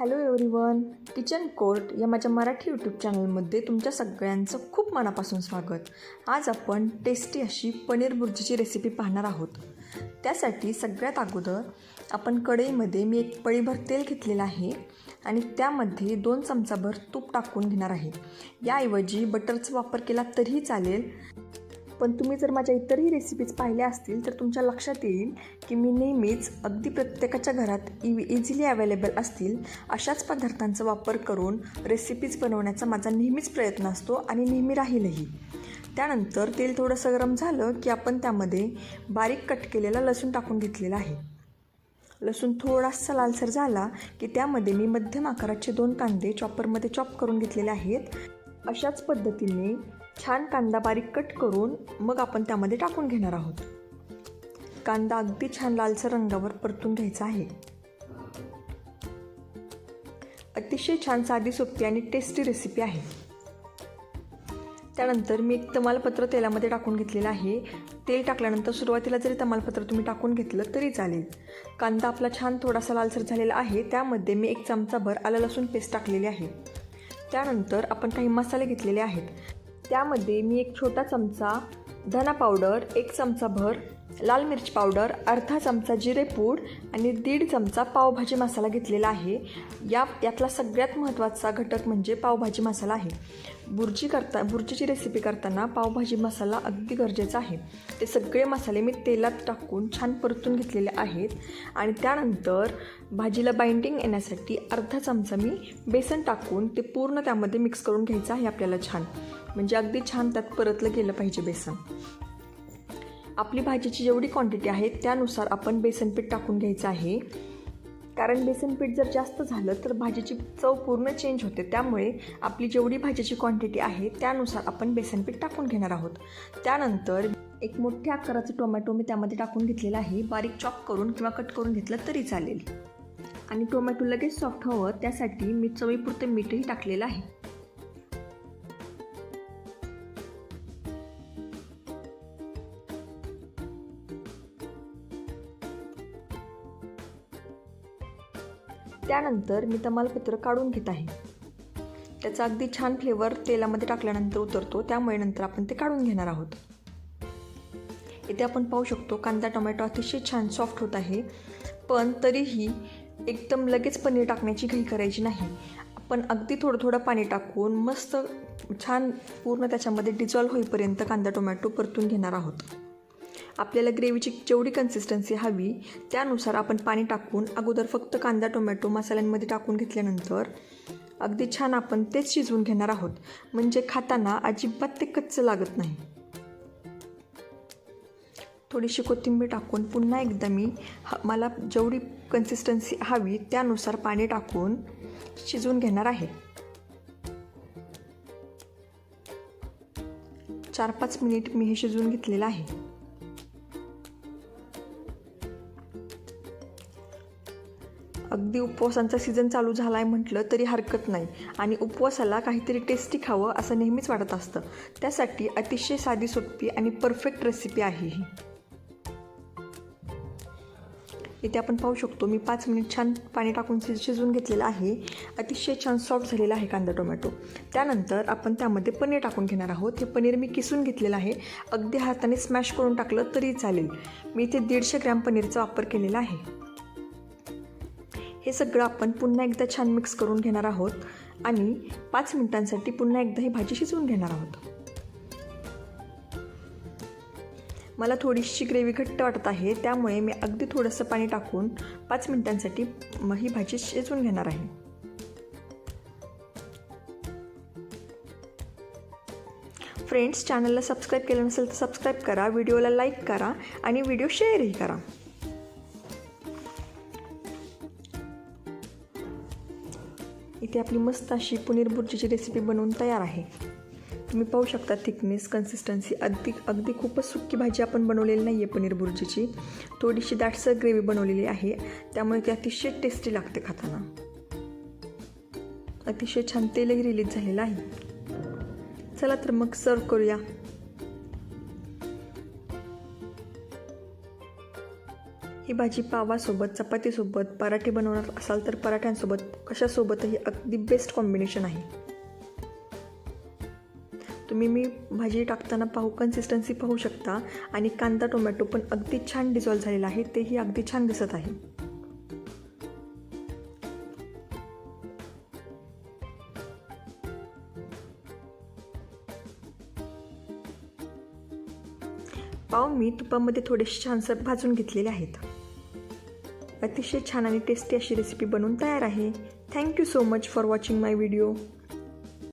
Hello everyone kitchen court या माझ्या Marathi YouTube चॅनलमध्ये तुमच्या सगळ्यांचं खूप मनापासून स्वागत. आज आपण टेस्टी अशी पनीर बुर्जीची रेसिपी पाहणार आहोत. त्यासाठी सगळ्यात अगोदर आपण कढईमध्ये मी एक पळीभर तेल घेतलेलं आहे आणि त्यामध्ये दोन चमचाभर तूप टाकून घेणार आहे. याऐवजी बटरचा वापर केला तरीही चालेल. पण तुम्ही जर माझ्या इतरही रेसिपीज पाहिल्या असतील तर तुमच्या लक्षात येईल की मी नेहमीच अगदी प्रत्येकाच्या घरात इ इझिली अवेलेबल असतील अशाच पदार्थांचा वापर करून रेसिपीज बनवण्याचा माझा नेहमीच प्रयत्न असतो आणि नेहमी राहीलही. त्यानंतर तेल थोडंसं गरम झालं की आपण त्यामध्ये बारीक कट केलेला लसूण टाकून घेतलेला आहे. लसूण थोडासा लालसर झाला की त्यामध्ये मी मध्यम आकाराचे दोन कांदे चॉपरमध्ये चॉप करून घेतलेले आहेत. अशाच पद्धतीने छान कांदा बारीक कट करून मग आपण त्यामध्ये टाकून घेणार आहोत. कांदा अगदी छान लालसर रंगावर परतून घ्यायचा आहे. अतिशय छान साधी सोपी आणि टेस्टी रेसिपी आहे. त्यानंतर मी एक तमालपत्र तेलामध्ये टाकून घेतलेलं आहे. तेल टाकल्यानंतर सुरुवातीला जरी तमालपत्र तुम्ही टाकून घेतलं तरी चालेल. कांदा आपला छान थोडासा लालसर झालेला आहे. त्यामध्ये मी एक चमचाभर आलं लसूण पेस्ट टाकलेली आहे. त्यानंतर आपण काही मसाले घेतलेले आहेत. त्यामध्ये मी एक छोटा चमचा धना पावडर एक चमचा भर लाल मिरच पावडर अर्धा चमचा जिरेपूड आणि दीड चमचा पावभाजी मसाला घेतलेला आहे. या यातला सगळ्यात महत्त्वाचा घटक म्हणजे पावभाजी मसाला आहे. बुर्जी करता बुर्जीची रेसिपी करताना पावभाजी मसाला अगदी गरजेचा आहे. ते सगळे मसाले मी तेलात टाकून छान परतून घेतलेले आहेत आणि त्यानंतर भाजीला बाइंडिंग येण्यासाठी अर्धा चमचा मी बेसन टाकून ते पूर्ण त्यामध्ये मिक्स करून घ्यायचं आहे आपल्याला छान. म्हणजे अगदी छान त्यात परतलं गेलं पाहिजे बेसन. आपली भाजीची जेवढी क्वांटिटी आहे त्यानुसार आपण बेसनपीठ टाकून घ्यायचं आहे. कारण बेसनपीठ जर जास्त झालं तर भाजीची चव पूर्ण चेंज होते. त्यामुळे आपली जेवढी भाजीची क्वांटिटी आहे त्यानुसार आपण बेसनपीठ टाकून घेणार आहोत. त्यानंतर एक मोठ्या आकाराचं टोमॅटो मी त्यामध्ये टाकून घेतलेला आहे. बारीक चॉप करून किंवा कट करून घेतलं तरी चालेल. आणि टोमॅटो लगेच सॉफ्ट हवं त्यासाठी मी चवीपुरतं मीठही टाकलेलं आहे. त्यानंतर मी तमालपत्र काढून घेत आहे. त्याचा अगदी छान फ्लेवर तेलामध्ये टाकल्यानंतर उतरतो. त्यामुळे नंतर आपण ते काढून घेणार आहोत. इथे आपण पाहू शकतो कांदा टोमॅटो अतिशय छान सॉफ्ट होत आहे. पण तरीही एकदम लगेच पनीर टाकण्याची घाई करायची नाही. आपण अगदी थोडं थोडं पाणी टाकून मस्त छान पूर्ण त्याच्यामध्ये डिझॉल्व होईपर्यंत कांदा टोमॅटो परतून घेणार आहोत. आपल्याला ग्रेव्हीची जेवढी कन्सिस्टन्सी हवी त्यानुसार आपण पाणी टाकून अगोदर फक्त कांदा टोमॅटो मसाल्यांमध्ये टाकून घेतल्यानंतर अगदी छान आपण तेच शिजवून घेणार आहोत. म्हणजे खाताना अजिबात ते कच्चं लागत नाही. थोडीशी कोथिंबीर टाकून पुन्हा एकदा मी ह मला जेवढी कन्सिस्टन्सी हवी त्यानुसार पाणी टाकून शिजवून घेणार आहे. चार पाच मिनिट मी हे शिजवून घेतलेलं आहे. अगदी उपवासांचा सीझन चालू झाला आहे म्हटलं तरी हरकत नाही. आणि उपवासाला काहीतरी टेस्टी खावं असं नेहमीच वाटत असतं. त्यासाठी अतिशय साधी सोपी आणि परफेक्ट रेसिपी आहे ही. इथे आपण पाहू शकतो मी पाच मिनिट छान पाणी टाकून शिज शिजवून घेतलेलं आहे. अतिशय छान सॉफ्ट झालेला आहे कांदा टोमॅटो. त्यानंतर आपण त्यामध्ये पनीर टाकून घेणार आहोत. हे पनीर मी किसून घेतलेलं आहे. अगदी हाताने स्मॅश करून टाकलं तरी चालेल. मी इथे दीडशे ग्रॅम पनीरचा वापर केलेला आहे. हे सगळं आपण पुन्हा एकदा छान मिक्स करून घेणार आहोत. आणि पाच मिनिटांसाठी पुन्हा एकदा ही भाजी शिजवून घेणार आहोत. मला थोडीशी ग्रेव्ही घट्ट वाटत आहे त्यामुळे मी अगदी थोडंसं पाणी टाकून पाच मिनिटांसाठी मग ही भाजी शिजवून घेणार आहे. फ्रेंड्स चॅनलला सबस्क्राईब केलं नसेल तर सबस्क्राईब करा व्हिडिओला लाईक करा आणि व्हिडिओ शेअरही करा. इथे आपली मस्त अशी पनीर बुर्जीची रेसिपी बनवून तयार आहे. तुम्ही पाहू शकता थिकनेस कन्सिस्टन्सी अगदी अगदी खूपच सुक्की भाजी आपण बनवलेली नाही आहे पनीर बुर्जीची. थोडीशी दाटसर ग्रेव्ही बनवलेली आहे. त्यामुळे ती अतिशय टेस्टी लागते खाताना. अतिशय छान तेलही रिलीज झालेलं आहे. चला तर मग सर्व करूया. ही भाजी पावासोबत चपातीसोबत पराठे बनवणार असाल तर पराठ्यांसोबत कशासोबतही अगदी बेस्ट कॉम्बिनेशन आहे. तुम्ही मी भाजी टाकताना पाहू कन्सिस्टन्सी पाहू शकता आणि कांदा टोमॅटो पण अगदी छान डिझॉल्व झालेला आहे तेही अगदी छान दिसत आहे. पाव मी तुपामध्ये थोडेसे छानसं भाजून घेतलेले आहेत. अतिशय छान आणि टेस्टी अशी रेसिपी बनवून तयार आहे. Thank you so much for watching my video